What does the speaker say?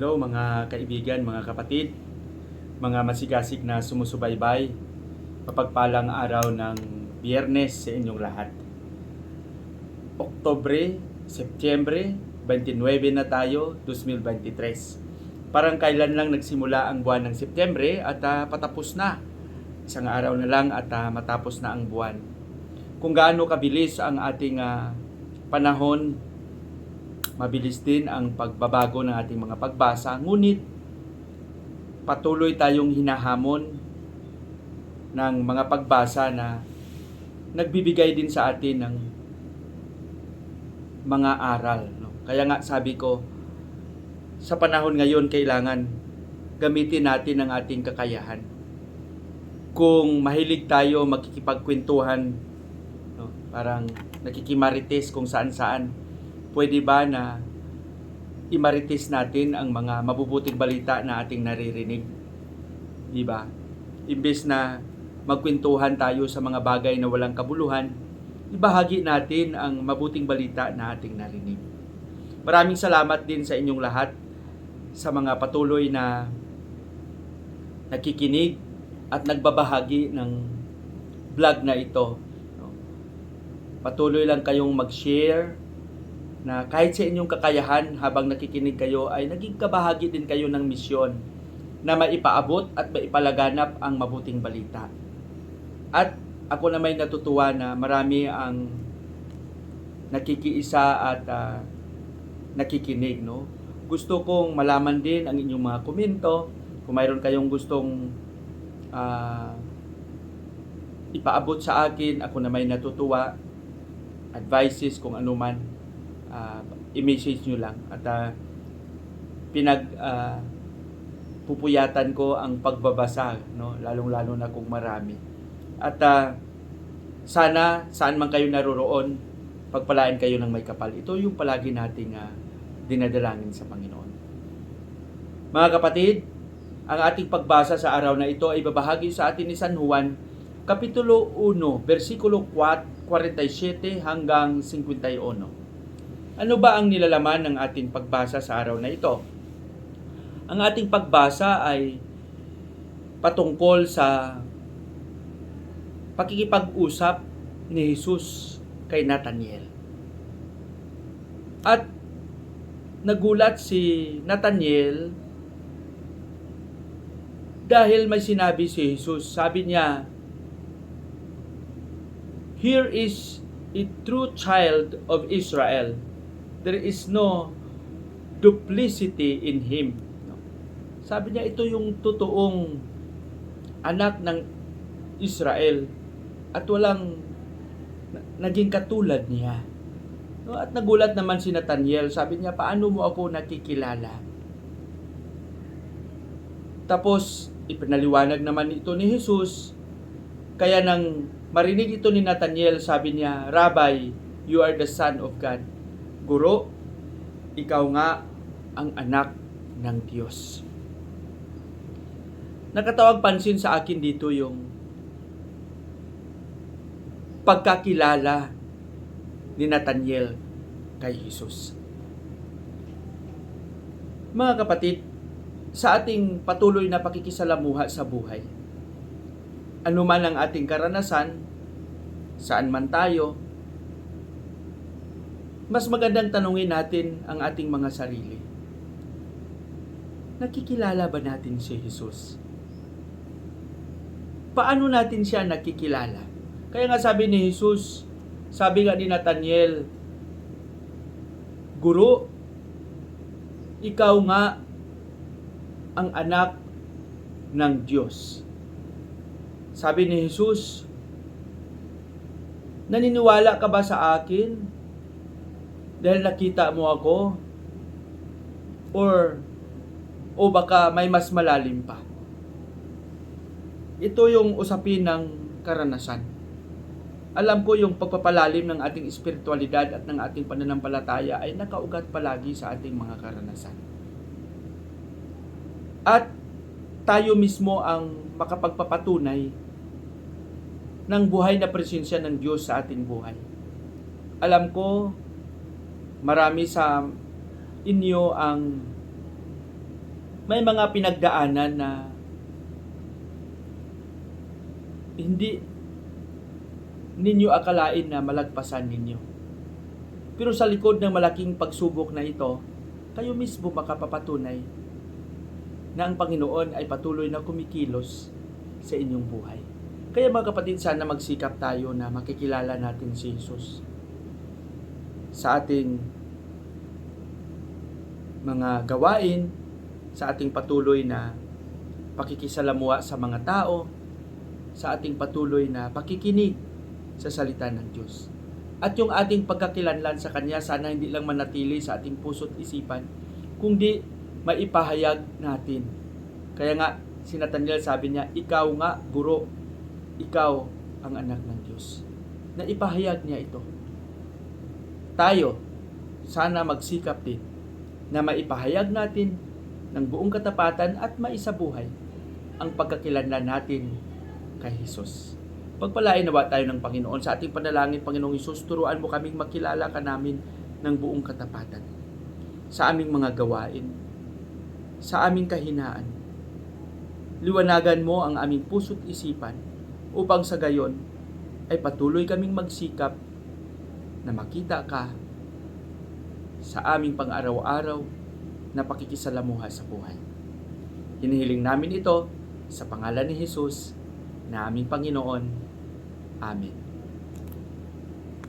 Hello mga kaibigan, mga kapatid, mga masigasig na sumusubaybay. Mapagpalang araw ng biyernes sa inyong lahat. Oktobre, Setyembre, 29 na tayo, 2023. Parang kailan lang nagsimula ang buwan ng Setyembre at ah, patapos na. Isang araw na lang at ah, matapos na ang buwan. Kung gaano kabilis ang ating ah, panahon mabilis din ang pagbabago ng ating mga pagbasa. Ngunit, patuloy tayong hinahamon ng mga pagbasa na nagbibigay din sa atin ng mga aral. No? Kaya nga sabi ko, sa panahon ngayon kailangan gamitin natin ang ating kakayahan. Kung mahilig tayo makikipagkwentuhan, no? parang nakikimarites kung saan-saan, pwede ba na imarites natin ang mga mabubuting balita na ating naririnig? Di ba? Imbes na magkwentuhan tayo sa mga bagay na walang kabuluhan, ibahagi natin ang mabuting balita na ating narinig. Maraming salamat din sa inyong lahat sa mga patuloy na nakikinig at nagbabahagi ng vlog na ito. Patuloy lang kayong mag-share, na kahit sa inyong kakayahan habang nakikinig kayo ay naging kabahagi din kayo ng misyon na maipaabot at maipalaganap ang mabuting balita. At ako na may natutuwa na marami ang nakikiisa at uh, nakikinig. No? Gusto kong malaman din ang inyong mga komento. Kung mayroon kayong gustong uh, ipaabot sa akin, ako na may natutuwa, advices kung ano man uh, i-message nyo lang at uh, pinag uh, pupuyatan ko ang pagbabasa no? Lalong-lalo na kung marami. At uh, sana saan man kayo naroroon pagpalain kayo ng may kapal. Ito yung palagi nating uh, dinadalangin sa Panginoon. Mga kapatid ang ating pagbasa sa araw na ito ay babahagi sa atin ni San Juan Kapitulo 1, versikulo 4, 47 hanggang 51. Ano ba ang nilalaman ng ating pagbasa sa araw na ito? Ang ating pagbasa ay patungkol sa pakikipag-usap ni Jesus kay Nathaniel. At nagulat si Nathaniel dahil may sinabi si Jesus. Sabi niya, Here is a true child of Israel there is no duplicity in him. Sabi niya, ito yung totoong anak ng Israel at walang naging katulad niya. No, at nagulat naman si Nathaniel, sabi niya, paano mo ako nakikilala? Tapos, ipinaliwanag naman ito ni Jesus. Kaya nang marinig ito ni Nathaniel, sabi niya, Rabbi, you are the Son of God. Guro, ikaw nga ang anak ng Diyos. Nakatawag pansin sa akin dito yung pagkakilala ni Nathaniel kay Jesus. Mga kapatid, sa ating patuloy na pakikisalamuha sa buhay, anuman ang ating karanasan, saan man tayo, mas magandang tanungin natin ang ating mga sarili. Nakikilala ba natin si Jesus? Paano natin siya nakikilala? Kaya nga sabi ni Jesus, sabi nga ni Nathaniel, Guru, ikaw nga ang anak ng Diyos. Sabi ni Jesus, naniniwala ka ba sa akin dahil nakita mo ako or o baka may mas malalim pa. Ito yung usapin ng karanasan. Alam ko yung pagpapalalim ng ating espiritualidad at ng ating pananampalataya ay nakaugat palagi sa ating mga karanasan. At tayo mismo ang makapagpapatunay ng buhay na presensya ng Diyos sa ating buhay. Alam ko, marami sa inyo ang may mga pinagdaanan na hindi ninyo akalain na malagpasan ninyo. Pero sa likod ng malaking pagsubok na ito, kayo mismo makapapatunay na ang Panginoon ay patuloy na kumikilos sa inyong buhay. Kaya mga kapatid, sana magsikap tayo na makikilala natin si Jesus sa ating mga gawain, sa ating patuloy na pakikisalamuha sa mga tao, sa ating patuloy na pakikinig sa salita ng Diyos. At yung ating pagkakilanlan sa Kanya, sana hindi lang manatili sa ating puso't isipan, kundi maipahayag natin. Kaya nga, si Nathaniel sabi niya, ikaw nga, guro, ikaw ang anak ng Diyos. Na ipahayag niya ito. Tayo, sana magsikap din na maipahayag natin ng buong katapatan at maisabuhay ang pagkakilanlan natin kay Jesus. Pagpalain nawa tayo ng Panginoon sa ating panalangin, Panginoong Isus, turuan mo kaming makilala ka namin ng buong katapatan sa aming mga gawain, sa aming kahinaan. Liwanagan mo ang aming puso't isipan upang sa gayon ay patuloy kaming magsikap na makita ka sa aming pang-araw-araw na pakikisalamuha sa buhay. Hinihiling namin ito sa pangalan ni Jesus na aming Panginoon. Amen.